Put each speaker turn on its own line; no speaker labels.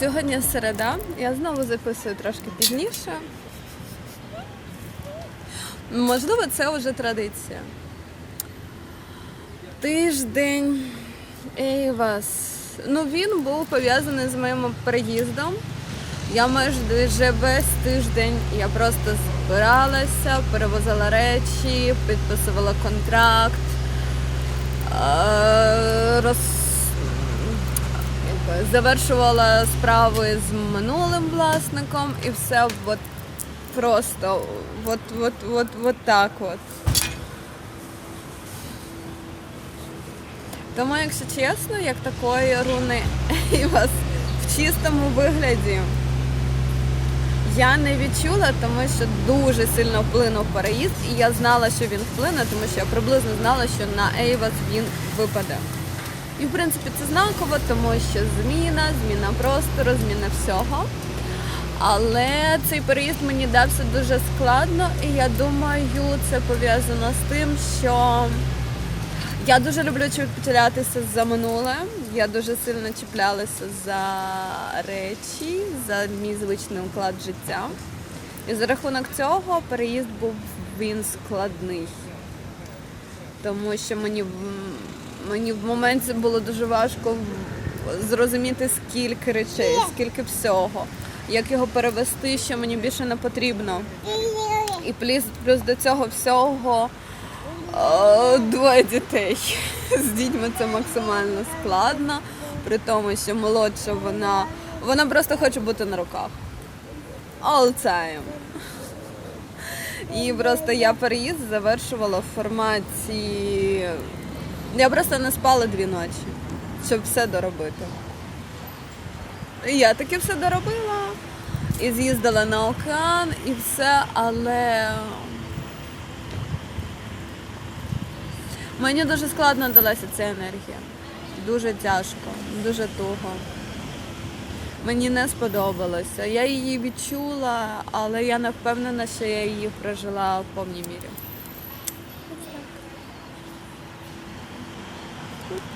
Сьогодні середа. Я знову записую трошки пізніше. Можливо, це вже традиція. Тиждень Ейвас. Ну, він був пов'язаний з моїм переїздом. Я майже весь тиждень я просто збиралася, перевозила речі, підписувала контракт, е, роз... завершувала справи з минулим власником і все от просто от, от, от, от так от. Тому, якщо чесно, як такої руни і вас в чистому вигляді я не відчула, тому що дуже сильно вплинув переїзд, і я знала, що він вплине, тому що я приблизно знала, що на Ейвас він випаде. І в принципі це знаково, тому що зміна, зміна простору, зміна всього. Але цей переїзд мені дався дуже складно, і я думаю, це пов'язано з тим, що я дуже люблю чіплятися за минуле. Я дуже сильно чіплялася за речі, за мій звичний уклад життя. І за рахунок цього переїзд був він складний. Тому що мені, мені в моменті було дуже важко зрозуміти, скільки речей, скільки всього, як його перевести, що мені більше не потрібно. І плюс, плюс до цього всього е, двоє дітей. З дітьми це максимально складно, при тому, що молодша вона, вона просто хоче бути на руках. All time. І просто я переїзд завершувала в форматі. Я просто не спала дві ночі, щоб все доробити. І я таки все доробила. І з'їздила на океан, і все, але мені дуже складно далася ця енергія. Дуже тяжко, дуже туго. Мені не сподобалося. Я її відчула, але я не впевнена, що я її прожила в повній мірі.